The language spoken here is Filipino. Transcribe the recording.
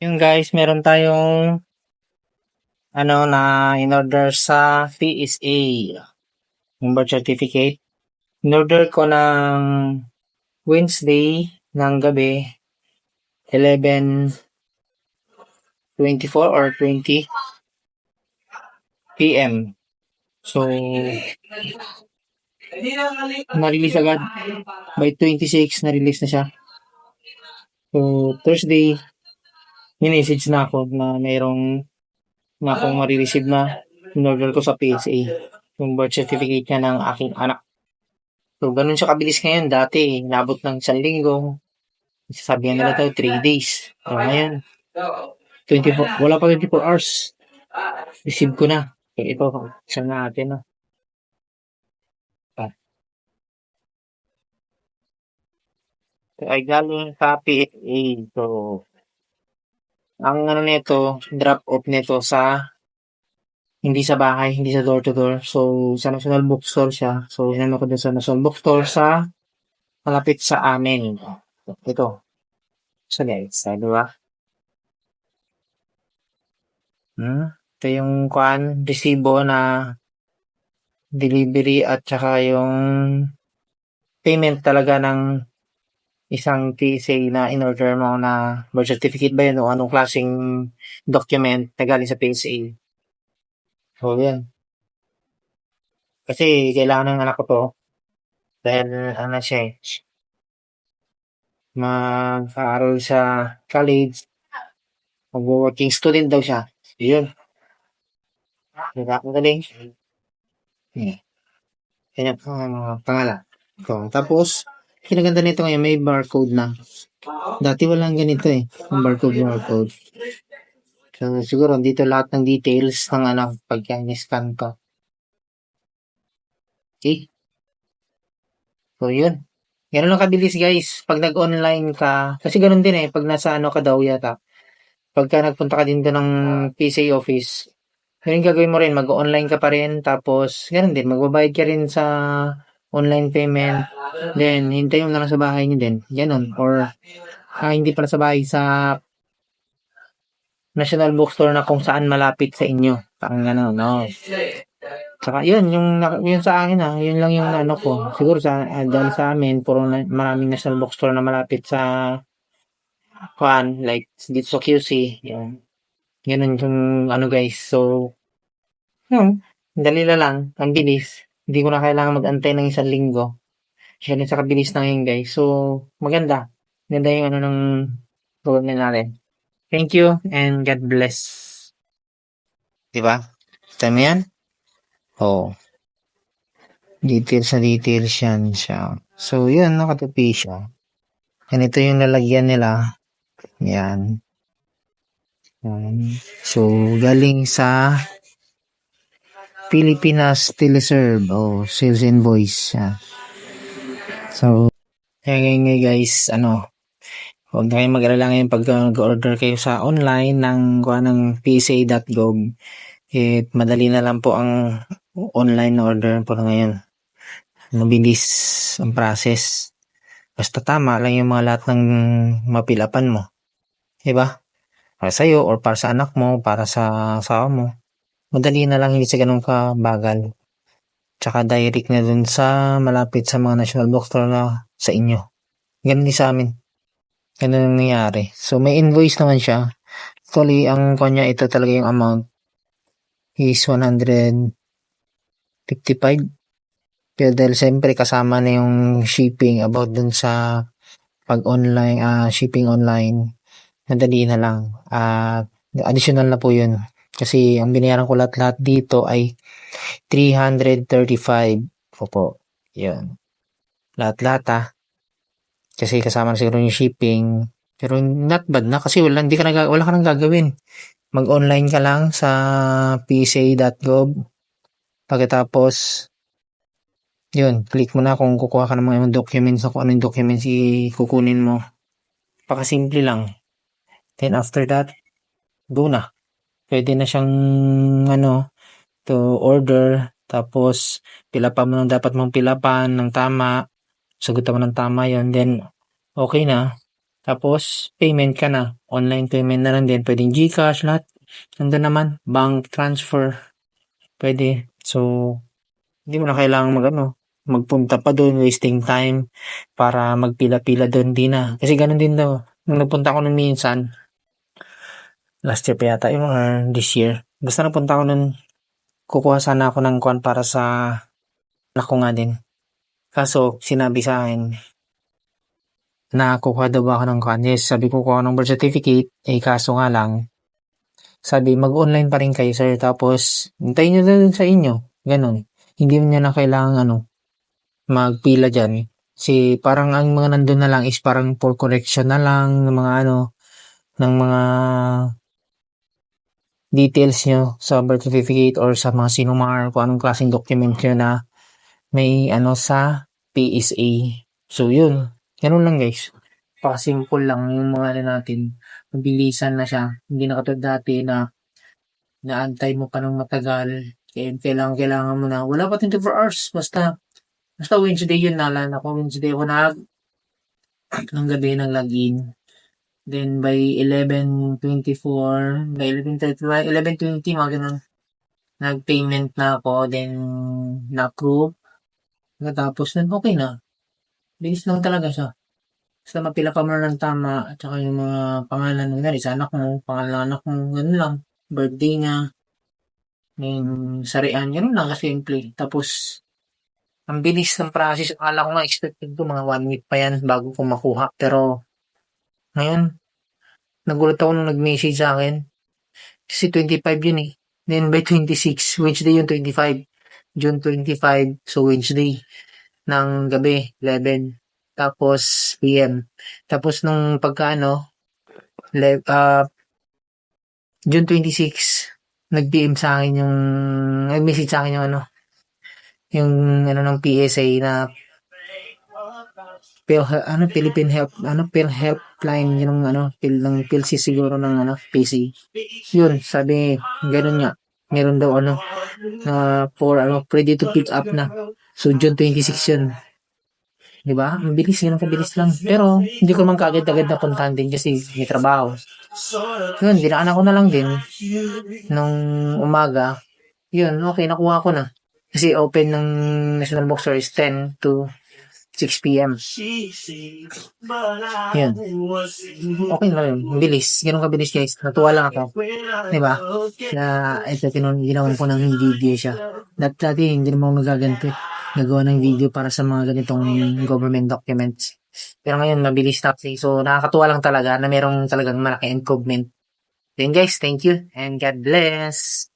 Yung guys, meron tayong ano na in-order sa PSA. Yung birth certificate. In-order ko ng Wednesday ng gabi 11 24 or 20 PM. So, na-release agad. By 26, na-release na siya. So, Thursday, minessage na ako na mayroong na akong marireceive na in-order ko sa PSA. Yung birth certificate niya ng aking anak. So, ganun siya kabilis ngayon. Dati, nabot ng isang linggo. Sasabihan nila tayo 3 days. So, ngayon, 24, wala pa 24 hours. Receive ko na. So, ito, isa natin. No? Ah. So, ay galing sa PSA. So, ang ano nito, drop off nito sa hindi sa bahay, hindi sa door to door. So, sa National Bookstore siya. So, inano ko din sa National Bookstore sa malapit sa amin. Ito. So, guys, ah, di ba? Hmm? Ito yung kwan, resibo na delivery at saka yung payment talaga ng isang PSA na in-order mo na birth certificate ba yun o anong klaseng document na galing sa PSA. So, yan. Kasi kailangan ng anak ko to. Dahil ano siya eh. Mag-aaral sa college. Mag-working student daw siya. Yun. Diba? Ang galing. Hmm. Yan yung uh, pangalan. So, tapos, kinaganda nito ngayon, may barcode na. Dati walang ganito eh. Yung barcode, barcode. So, siguro, dito lahat ng details ng ano, pagka scan ko. Okay? So, yun. Ganun lang kabilis, guys. Pag nag-online ka, kasi ganun din eh, pag nasa ano ka daw yata, pagka nagpunta ka din doon ng PCA office, yung gagawin mo rin, mag-online ka pa rin, tapos, ganun din, magbabayad ka rin sa online payment, then, hintay mo lang sa bahay niyo din, ganun, or, ah, hindi pala sa bahay, sa National Bookstore na kung saan malapit sa inyo. Parang gano'n, no? Saka, yun, yung, yun sa akin, ah, yun lang yung ano ko. Siguro sa, ah, dahil sa amin, puro na, maraming National Bookstore na malapit sa, kuan, like, dito sa QC, yun. Ganun yung, ano guys, so, yun, dali na lang, ang bilis. Hindi ko na kailangan mag-antay ng isang linggo. Yan sa kabilis na ngayon guys. So, maganda. Ganda yung ano ng gawin na natin. Thank you and God bless. Diba? Tama yan? Oo. Oh. Details na details yan siya. So, yun, nakatapi siya. And ito yung lalagyan nila. Yan. Yan. So, galing sa Pilipinas Teleserve o oh, sales invoice. Yan. So, yan ngayon guys, ano, huwag na kayong mag-alala ngayon pag nag-order kayo sa online ng kuha ng psa.gov. Eh, madali na lang po ang online na order po ngayon. Mabilis ang process. Basta tama lang yung mga lahat ng mapilapan mo. Diba? Para sa'yo or para sa anak mo, para sa asawa mo. Madali na lang, hindi sa ganun ka bagal. Tsaka direct na dun sa malapit sa mga national bookstore na sa inyo. Ganun din sa amin. Ganun ang nangyari. So, may invoice naman siya. Actually, ang kanya ito talaga yung amount is 155. Pero dahil siyempre kasama na yung shipping about dun sa pag online, uh, shipping online, madali na lang. Uh, additional na po yun. Kasi ang binayaran ko lahat-lahat dito ay 335. Opo. Yun. Lahat-lahat ah. Kasi kasama na siguro yung shipping. Pero not bad na kasi wala, hindi ka na, wala ka nang gagawin. Mag-online ka lang sa psa.gov. Pagkatapos, yun, click mo na kung kukuha ka ng mga documents kung anong documents i-kukunin mo. Pakasimple lang. Then after that, go na. Pwede na siyang ano, to order. Tapos, pila pa mo ng dapat mong pilapan ng tama. Sagutan mo ng tama yon Then, okay na. Tapos, payment ka na. Online payment na lang din. Pwedeng Gcash, lahat. Nandun naman. Bank transfer. Pwede. So, hindi mo na kailangan mag, ano, magpunta pa doon, wasting time para magpila-pila doon. Di na. Kasi ganun din daw. Nung nagpunta ko nun minsan, last year pa yata yung or this year. Basta napunta ko nun, kukuha sana ako ng kwan para sa anak ko nga din. Kaso, sinabi sa akin, na kukuha daw ba ako ng kwan. Yes, sabi ko kuha ng birth certificate. Eh, kaso nga lang, sabi, mag-online pa rin kayo, sir. Tapos, hintayin nyo doon sa inyo. Ganon. Hindi niya na kailangan, ano, magpila dyan. Kasi parang ang mga nandun na lang is parang for correction na lang ng mga ano, ng mga details nyo sa birth certificate or sa mga sinumar kung anong klaseng document nyo na may ano sa PSA. So, yun. Ganun lang guys. Pa-simple lang yung mga ano natin. Mabilisan na siya. Hindi na katulad dati na naantay mo pa ng matagal. Kaya kailangan, kailangan mo na. Wala pa 24 hours. Basta, basta Wednesday yun. Naalala ko. Wednesday ako nag ng gabi ng login. Then by 11.24, by 11.30, by 11.20, mga ganun. Nag-payment na ako, then na-approve. Tapos nun, okay na. Bilis lang talaga siya. Basta mapila ka mo ng tama, at saka yung mga pangalan mo, sa anak mo, pangalan ng anak mo, ganun lang. Birthday niya, yung sarian, ganun lang kasimple. Tapos, ang bilis ng process. Akala ko nga expected ko mga one week pa yan bago ko makuha. Pero, ngayon, nagulat ako nung nag-message sa akin. Kasi 25 yun eh. Then by 26, Wednesday yun 25. June 25, so Wednesday. Ng gabi, 11. Tapos, PM. Tapos nung pagkaano, le, uh, June 26, nag-PM sa akin yung, nag-message sa akin yung ano, yung ano ng PSA na Pil, ano, Philippine Help, ano, Pil Helpline, yung ano, Pil, ng PILC siguro ng ano, PC. Yun, sabi, ganun nga. Meron daw ano, na for ano, ready to pick up na. So, June 26 yun. Di ba? Ang bilis, ganun kabilis lang. Pero, hindi ko man kaagad-agad napuntahan din kasi may trabaho. Yun, dinaanan ko na lang din. Nung umaga, yun, okay, nakuha ko na. Kasi open ng National Bookstore is 10 to 6 p.m. Yan. Okay na yun. Bilis. Ganun kabilis guys. Natuwa lang ako. Diba? Na ito tinun ginawan ko ng video siya. Dati, dati hindi naman ako nagaganto. eh. Nagawa ng video para sa mga ganitong government documents. Pero ngayon, mabilis na kasi. So, nakakatuwa lang talaga na merong talagang malaki improvement. Then guys, thank you and God bless.